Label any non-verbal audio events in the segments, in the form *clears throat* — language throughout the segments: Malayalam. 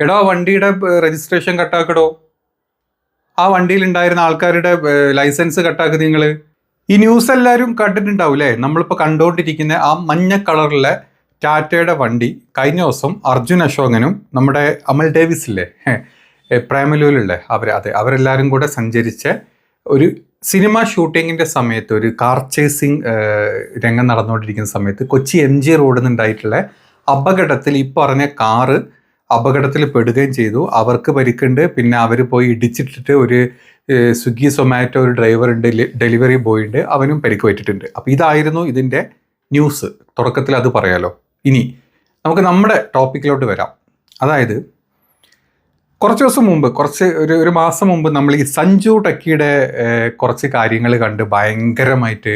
എടോ വണ്ടിയുടെ രജിസ്ട്രേഷൻ കട്ടാക്കടോ ആ വണ്ടിയിൽ ഉണ്ടായിരുന്ന ആൾക്കാരുടെ ലൈസൻസ് കട്ടാക്കുക നിങ്ങൾ ഈ ന്യൂസ് എല്ലാവരും കണ്ടിട്ടുണ്ടാവും അല്ലേ നമ്മളിപ്പോൾ കണ്ടുകൊണ്ടിരിക്കുന്ന ആ മഞ്ഞ കളറിലെ ടാറ്റയുടെ വണ്ടി കഴിഞ്ഞ ദിവസം അർജുൻ അശോകനും നമ്മുടെ അമൽ ഡേവിസ് ഇല്ലേ ഏ, പ്രേമലൂരിലെ അവർ അതെ അവരെല്ലാവരും കൂടെ സഞ്ചരിച്ച ഒരു സിനിമ ഷൂട്ടിങ്ങിന്റെ സമയത്ത് ഒരു കാർ ചേസിങ് രംഗം നടന്നുകൊണ്ടിരിക്കുന്ന സമയത്ത് കൊച്ചി എം ജി റോഡിൽ നിന്നുണ്ടായിട്ടുള്ള അപകടത്തിൽ ഈ പറഞ്ഞ കാറ് അപകടത്തിൽ പെടുകയും ചെയ്തു. അവർക്ക് പരിക്കുണ്ട്. പിന്നെ അവർ പോയി ഇടിച്ചിട്ടിട്ട് ഒരു സ്വിഗ്ഗി സൊമാറ്റോ ഒരു ഡ്രൈവർ ഉണ്ട് ഡെലിവറി ബോയ് ഉണ്ട് അവനും പരിക്ക് പറ്റിയിട്ടുണ്ട്. അപ്പോൾ ഇതായിരുന്നു ഇതിന്റെ ന്യൂസ്. തുടക്കത്തിൽ അത് പറയാലോ. ഇനി നമുക്ക് നമ്മുടെ ടോപ്പിക്കിലോട്ട് വരാം. അതായത് കുറച്ച് ദിവസം മുമ്പ് കുറച്ച് ഒരു ഒരു മാസം മുമ്പ് നമ്മൾ ഈ സഞ്ജു ടക്കിയുടെ കുറച്ച് കാര്യങ്ങൾ കണ്ട് ഭയങ്കരമായിട്ട്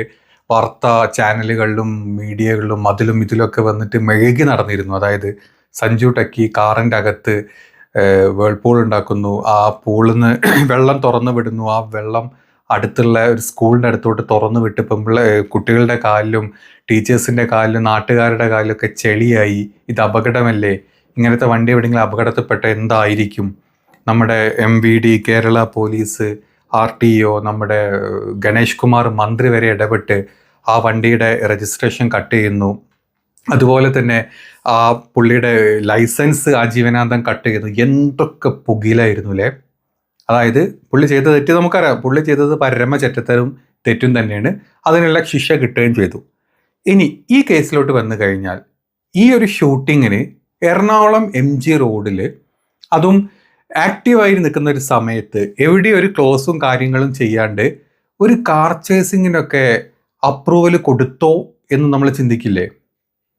വാർത്താ ചാനലുകളിലും മീഡിയകളിലും അതിലും ഇതിലൊക്കെ വന്നിട്ട് മെഴുകി നടന്നിരുന്നു. അതായത് സഞ്ജു ടക്കി കാറിന്റെ അകത്ത് വേൾപൂൾ ഉണ്ടാക്കുന്നു. ആ പൂളിൽ നിന്ന് *clears throat* വെള്ളം തുറന്നു വിടുന്നു. ആ വെള്ളം അടുത്തുള്ള ഒരു സ്കൂളിന്റെ അടുത്തോട്ട് തുറന്നു വിട്ട് പെമ്പിള്ള കുട്ടികളുടെ കാലിലും ടീച്ചേഴ്സിന്റെ കാലിലും നാട്ടുകാരുടെ കാലിലൊക്കെ ചെളിയായി. ഇത് അപകടമല്ലേ? ഇങ്ങനത്തെ വണ്ടി എവിടെയെങ്കിലും അപകടത്തിൽപ്പെട്ട എന്തായിരിക്കും? നമ്മുടെ M V D Kerala police R T O നമ്മുടെ ഗണേഷ് കുമാർ മന്ത്രി വരെ ഇടപെട്ട് ആ വണ്ടിയുടെ രജിസ്ട്രേഷൻ കട്ട് ചെയ്യുന്നു. അതുപോലെ തന്നെ ആ പുള്ളിയുടെ ലൈസൻസ് ആജീവനാന്തം കട്ട് ചെയ്തു എന്തൊക്കെ പുകിലായിരുന്നു അല്ലേ അതായത് പുള്ളി ചെയ്ത തെറ്റ് നമുക്കറിയാം. പുള്ളി ചെയ്തത് പരമ ചെറ്റത്തരും തെറ്റും തന്നെയാണ്. അതിനുള്ള ശിക്ഷ കിട്ടുകയും ചെയ്തു. ഇനി ഈ കേസിലോട്ട് വന്നു കഴിഞ്ഞാൽ ഈ ഒരു ഷൂട്ടിങ്ങിന് എറണാകുളം എം ജി റോഡിൽ അതും ആക്റ്റീവായി നിൽക്കുന്ന ഒരു സമയത്ത് എവിടെ ഒരു ക്ലോസും കാര്യങ്ങളും ചെയ്യാണ്ട് ഒരു കാർ ചേസിങ്ങിനൊക്കെ അപ്രൂവൽ കൊടുത്തോ എന്ന് നമ്മൾ ചിന്തിക്കില്ലേ?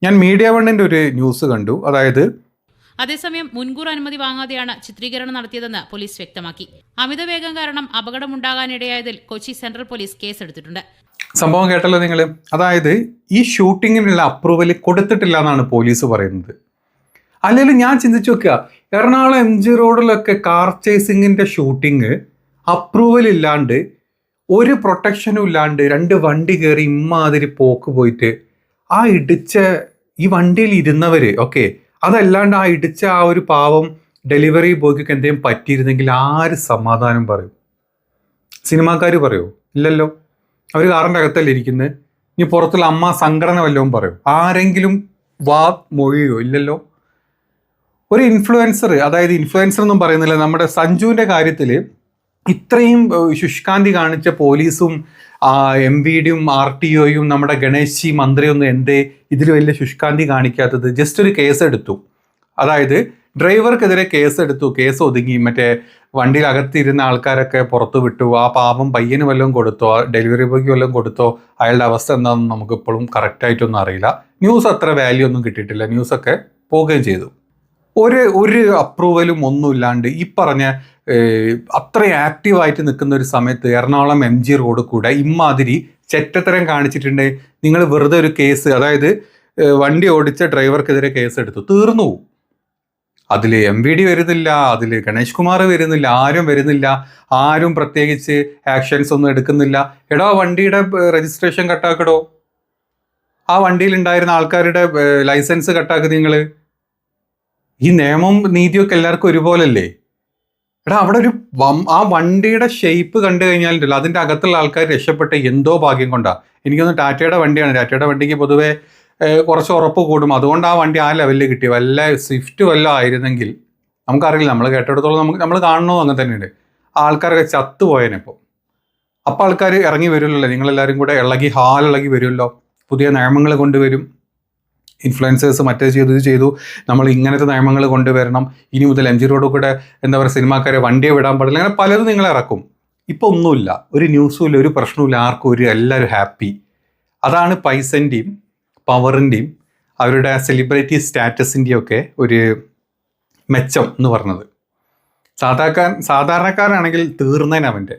ഞാൻ മീഡിയ വണ്ണിന്റെ ഒരു ന്യൂസ് കണ്ടു. അതായത് അതേസമയം മുൻകൂർ അനുമതി വാങ്ങാതെയാണ് ചിത്രീകരണം നടത്തിയതെന്ന് പോലീസ് വ്യക്തമാക്കി. അമിതവേഗം കാരണം അപകടമുണ്ടാകാനിടയായതിൽ കൊച്ചി സെൻട്രൽ പോലീസ് കേസെടുത്തിട്ടുണ്ട്. സംഭവം കേട്ടല്ലോ നിങ്ങൾ അതായത് ഈ ഷൂട്ടിങ്ങിനുള്ള അപ്രൂവൽ കൊടുത്തിട്ടില്ല എന്നാണ് പോലീസ് പറയുന്നത്. അല്ലെങ്കിൽ ഞാൻ ചിന്തിച്ചു നോക്കുക. എറണാകുളം എം ജി റോഡിലൊക്കെ കാർ ചേസിങ്ങിന്റെ ഷൂട്ടിങ് അപ്രൂവൽ ഇല്ലാണ്ട് ഒരു പ്രൊട്ടക്ഷനും ഇല്ലാണ്ട് രണ്ട് വണ്ടി കയറി ഇമ്മാതിരി പോക്ക് പോയിട്ട് ആ ഇടിച്ച ഈ വണ്ടിയിൽ ഇരുന്നവർ ഓക്കെ അതല്ലാണ്ട് ആ ഇടിച്ച ആ ഒരു പാവം ഡെലിവറി ബോയ്ക്കൊക്കെ എന്തെങ്കിലും പറ്റിയിരുന്നെങ്കിൽ ആര് സമാധാനം പറയും? സിനിമാക്കാർ പറയോ? ഇല്ലല്ലോ. അവർ കാറിന്റെ അകത്തല്ലേ ഇരിക്കുന്നത് ഇനി പുറത്തുള്ള അമ്മ സംഘടന വല്ലതും പറയും? ആരെങ്കിലും വാ മൊഴിയോ? ഇല്ലല്ലോ. ഒരു ഇൻഫ്ലുവൻസർ അതായത് ഇൻഫ്ലുവൻസർ എന്നും പറയുന്നില്ല. നമ്മുടെ സഞ്ജുവിന്റെ കാര്യത്തിൽ ഇത്രയും ശുഷ്കാന്തി കാണിച്ച പോലീസും എം വി ഡിയും ആർ ടി ഒയും നമ്മുടെ ഗണേശ് മന്ത്രിയൊന്നും എന്റെ ഇതിൽ വലിയ ശുഷ്കാന്തി കാണിക്കാത്തത്? ജസ്റ്റ് ഒരു കേസ് എടുത്തു അതായത് ഡ്രൈവർക്കെതിരെ കേസ് എടുത്തു കേസ് ഒതുങ്ങി മറ്റേ വണ്ടിയിൽ അകത്തിരുന്ന ആൾക്കാരൊക്കെ പുറത്തു വിട്ടു ആ പാപം പയ്യന് വല്ലതും കൊടുത്തോ ഡെലിവറി ബോയ്ക്ക് വല്ലതും കൊടുത്തോ അയാളുടെ അവസ്ഥ എന്താണെന്ന് നമുക്ക് ഇപ്പോഴും കറക്റ്റായിട്ടൊന്നും അറിയില്ല. ന്യൂസ് അത്ര വാല്യൂ ഒന്നും കിട്ടിയിട്ടില്ല. ന്യൂസൊക്കെ പോവുകയും ചെയ്തു. ഒരു ഒരു അപ്രൂവലും ഒന്നുമില്ലാണ്ട് ഈ പറഞ്ഞ അത്ര ആക്റ്റീവായിട്ട് നിൽക്കുന്ന ഒരു സമയത്ത് എറണാകുളം എം ജി റോഡ് കൂടെ ഇമാതിരി ചെറ്റത്തരം കാണിച്ചിട്ടുണ്ട്. നിങ്ങൾ വെറുതെ ഒരു കേസ് അതായത് വണ്ടി ഓടിച്ച ഡ്രൈവർക്കെതിരെ കേസ് എടുത്തു തീർന്നു അതിൽ എം വി ഡി വരുന്നില്ല അതിൽ ഗണേഷ് കുമാർ വരുന്നില്ല ആരും വരുന്നില്ല ആരും പ്രത്യേകിച്ച് ആക്ഷൻസ് ഒന്നും എടുക്കുന്നില്ല. എടാ വണ്ടിയുടെ രജിസ്ട്രേഷൻ കട്ടാക്കടോ ആ വണ്ടിയിൽ ഉണ്ടായിരുന്ന ആൾക്കാരുടെ ലൈസൻസ് കട്ടാക്കുക നിങ്ങൾ ഈ നിയമവും നീതിയൊക്കെ എല്ലാവർക്കും ഒരുപോലല്ലേ? എടാ അവിടെ ഒരു ആ വണ്ടിയുടെ ഷേപ്പ് കണ്ടു കഴിഞ്ഞാലുണ്ടല്ലോ അതിന്റെ അകത്തുള്ള ആൾക്കാർ രക്ഷപ്പെട്ട എന്തോ ഭാഗ്യം കൊണ്ടാണ് എനിക്കൊന്ന് ടാറ്റയുടെ വണ്ടിയാണ്. ടാറ്റയുടെ വണ്ടിക്ക് പൊതുവേ കുറച്ച് ഉറപ്പ് കൂടും. അതുകൊണ്ട് ആ വണ്ടി ആ ലെവലിൽ കിട്ടി. വല്ല സ്വിഫ്റ്റ് വല്ല ആയിരുന്നെങ്കിൽ. നമുക്കറിയില്ല. നമ്മൾ കേട്ടിടത്തോളം നമുക്ക് നമ്മൾ കാണണോ അങ്ങനെ തന്നെയുണ്ട്. ആൾക്കാരൊക്കെ ചത്തുപോയനിപ്പോൾ അപ്പോൾ ആൾക്കാർ ഇറങ്ങി വരുമല്ലോ. നിങ്ങളെല്ലാവരും കൂടെ ഇളകി ഹാലിളകി വരുമല്ലോ. പുതിയ നിയമങ്ങൾ കൊണ്ടുവരും. ഇൻഫ്ലുവൻസേഴ്സ് മറ്റേ ചെയ്തു ഇത് ചെയ്തു. നമ്മൾ ഇങ്ങനത്തെ നിയമങ്ങൾ കൊണ്ടുവരണം. ഇനി മുതൽ എം ജി റോഡ് കൂടെ എന്താ പറയുക സിനിമാക്കാരെ വണ്ടിയെ വിടാൻ പാടില്ല. അങ്ങനെ പലതും നിങ്ങൾ ഇറക്കും. ഇപ്പോൾ ഒന്നുമില്ല. ഒരു ന്യൂസും ഇല്ല ഒരു പ്രശ്നവുമില്ല ആർക്കും ഒരു എല്ലാവരും ഹാപ്പി അതാണ് പൈസന്റെയും പവറിന്റെയും അവരുടെ സെലിബ്രിറ്റി സ്റ്റാറ്റസിന്റെയും ഒക്കെ ഒരു മെച്ചം എന്ന് പറഞ്ഞത്. സാധാരണക്കാരൻ സാധാരണക്കാരനാണെങ്കിൽ തീർന്നേനെ അവന്റെ.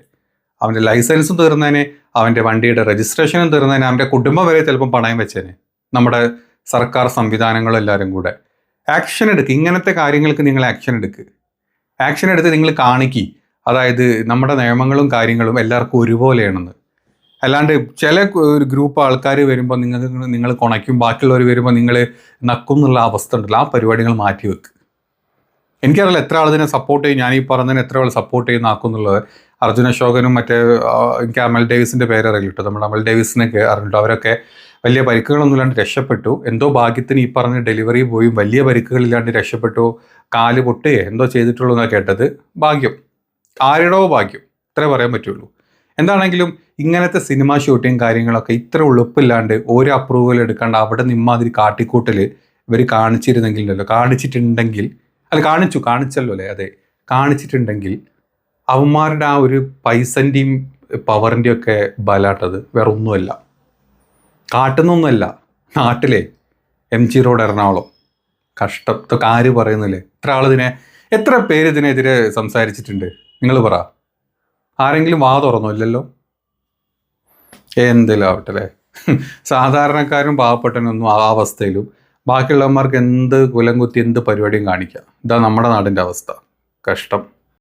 അവന്റെ ലൈസൻസും തീർന്നേനെ അവന്റെ വണ്ടിയുടെ രജിസ്ട്രേഷനും തീർന്നേനെ അവന്റെ കുടുംബം വരെ ചിലപ്പം പണയം വെച്ചേനെ. നമ്മുടെ സർക്കാർ സംവിധാനങ്ങളും എല്ലാവരും കൂടെ. ആക്ഷൻ എടുക്കുക ഇങ്ങനത്തെ കാര്യങ്ങൾക്ക് നിങ്ങൾ ആക്ഷൻ എടുക്കുക ആക്ഷൻ എടുത്ത് നിങ്ങൾ കാണിക്കി. അതായത് നമ്മുടെ നിയമങ്ങളും കാര്യങ്ങളും എല്ലാവർക്കും ഒരുപോലെയാണെന്ന്. അല്ലാണ്ട് ചില ഒരു ഗ്രൂപ്പ് ആൾക്കാർ വരുമ്പോൾ നിങ്ങൾ നിങ്ങൾ കുണയ്ക്കും ബാക്കിയുള്ളവർ വരുമ്പോൾ നിങ്ങൾ നക്കും എന്നുള്ള അവസ്ഥ ഉണ്ടല്ലോ. ആ പരിപാടികൾ മാറ്റി വെക്ക് എനിക്കറിയില്ല എത്ര ആൾ ഇതിനെ സപ്പോർട്ട് ചെയ്യും. ഞാൻ ഈ പറഞ്ഞതിന് എത്ര ആൾ സപ്പോർട്ട് ചെയ്യുന്ന ആക്കുന്നുള്ളത്. അർജുന അശോകനും മറ്റേ എനിക്ക് അമൽ ഡേവിസിന്റെ പേര് അറിയില്ല കേട്ടോ നമ്മുടെ അമൽ ഡേവിസിനൊക്കെ അറിഞ്ഞിട്ടോ? അവരൊക്കെ വലിയ പരിക്കുകളൊന്നും ഇല്ലാണ്ട് രക്ഷപ്പെട്ടു. എന്തോ ഭാഗ്യത്തിന് ഈ പറഞ്ഞ ഡെലിവറി പോയി. വലിയ പരിക്കുകളില്ലാണ്ട് രക്ഷപ്പെട്ടു. കാൽ പൊട്ടുകയോ? എന്തോ ചെയ്തിട്ടുള്ളൂ എന്നാണ് കേട്ടത്. ഭാഗ്യം. ആരുടോ ഭാഗ്യം. ഇത്രേ പറയാൻ പറ്റുള്ളൂ. എന്താണെങ്കിലും ഇങ്ങനത്തെ സിനിമ ഷൂട്ടിങ് കാര്യങ്ങളൊക്കെ ഇത്ര ഉളുപ്പില്ലാണ്ട് ഒരു അപ്രൂവൽ എടുക്കാണ്ട് അവിടെ നിമ്മാതിരി കാട്ടിക്കൂട്ടൽ ഇവർ കാണിച്ചിരുന്നെങ്കിലല്ലോ കാണിച്ചിട്ടുണ്ടെങ്കിൽ അല്ല കാണിച്ചു കാണിച്ചല്ലോ അല്ലേ? അതെ. കാണിച്ചിട്ടുണ്ടെങ്കിൽ അവന്മാരുടെ ആ ഒരു പൈസന്റെയും പവറിന്റെയും ഒക്കെ ബലാട്ടത് വേറെ ഒന്നുമല്ല കാട്ടുന്നൊന്നുമല്ല. നാട്ടിലെ എം ജി റോഡ് എറണാകുളം. കഷ്ടം. ഇതൊക്കെ ആര് പറയുന്നില്ലേ? എത്ര ആളിതിനെ എത്ര പേര് ഇതിനെതിരെ സംസാരിച്ചിട്ടുണ്ട്? നിങ്ങൾ പറ. ആരെങ്കിലും വാ തുറന്നോ? ഇല്ലല്ലോ. എന്തെങ്കിലും ആവട്ടെ അല്ലേ? സാധാരണക്കാരും പാവപ്പെട്ടനൊന്നും ആ അവസ്ഥയിലും ബാക്കിയുള്ളവന്മാർക്ക് എന്ത് കുലം കുത്തി എന്ത് പരിപാടിയും കാണിക്കുക ഇതാ നമ്മുടെ നാടിന്റെ അവസ്ഥ. കഷ്ടം.